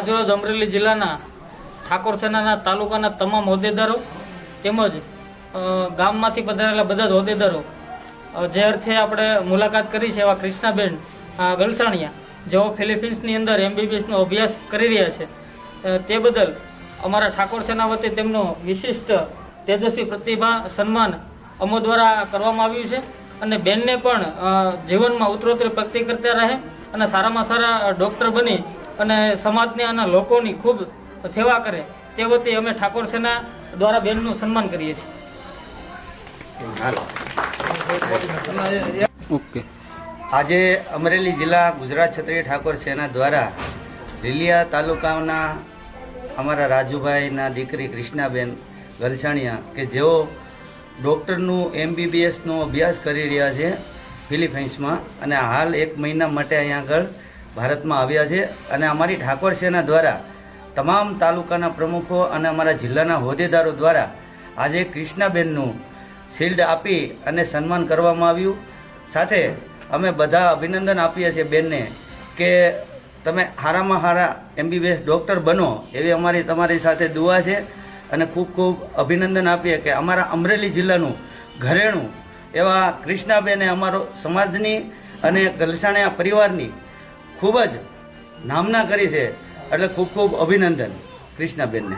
આજરોજ અમરેલી જિલ્લાના ઠાકોર સેનાના તાલુકાના તમામ હોદ્દેદારો તેમજ ગામમાંથી પધારેલા બધા જ હોદ્દેદારો જે અર્થે આપણે મુલાકાત કરી છે એવા કૃષ્ણાબેન ગલસાણિયા, જેઓ ફિલિપિન્સની અંદર એમબીબીએસનો અભ્યાસ કરી રહ્યા છે. તે બદલ અમારા ઠાકોર સેના વતી તેમનો વિશિષ્ટ તેજસ્વી પ્રતિભા, સન્માન અમો દ્વારા કરવામાં આવ્યું છે અને બેનને પણ જીવનમાં ઉત્તરોત્તર પ્રગતિ કરતા રહે અને સારામાં સારા ડૉક્ટર બની અને સમાજને અને લોકોની ખૂબ સેવા કરે તે વતી અમે ઠાકોર સેના દ્વારા બેનનું સન્માન કરીએ છીએ. ઓકે. આજે અમરેલી જિલ્લા ગુજરાત ક્ષત્રિય ઠાકોર સેના દ્વારા લીલિયા તાલુકાના અમારા રાજુભાઈના દીકરી કૃષ્ણાબેન ગલસાણિયા કે જેઓ ડૉક્ટરનું એમબીબીએસનો અભ્યાસ કરી રહ્યા છે ફિલિપાઇન્સમાં અને હાલ એક મહિના માટે અહીંયા આગળ ભારતમાં આવ્યા છે અને અમારી ઠાકોર સેના દ્વારા તમામ તાલુકાના પ્રમુખો અને અમારા જિલ્લાના હોદ્દેદારો દ્વારા આજે કૃષ્ણાબેનનું શિલ્ડ આપી અને સન્માન કરવામાં આવ્યું. સાથે અમે બધા અભિનંદન આપીએ છીએ બેનને કે તમે હારામાં હારા એમબીબીએસ ડૉક્ટર બનો એવી અમારી તમારી સાથે દુઆ છે અને ખૂબ ખૂબ અભિનંદન આપીએ કે અમારા અમરેલી જિલ્લાનું ઘરેણું એવા કૃષ્ણાબેને અમારો સમાજની અને ગલસાણિયા પરિવારની ખૂબ જ નામના કરી છે. એટલે ખૂબ ખૂબ અભિનંદન કૃષ્ણાબેનને.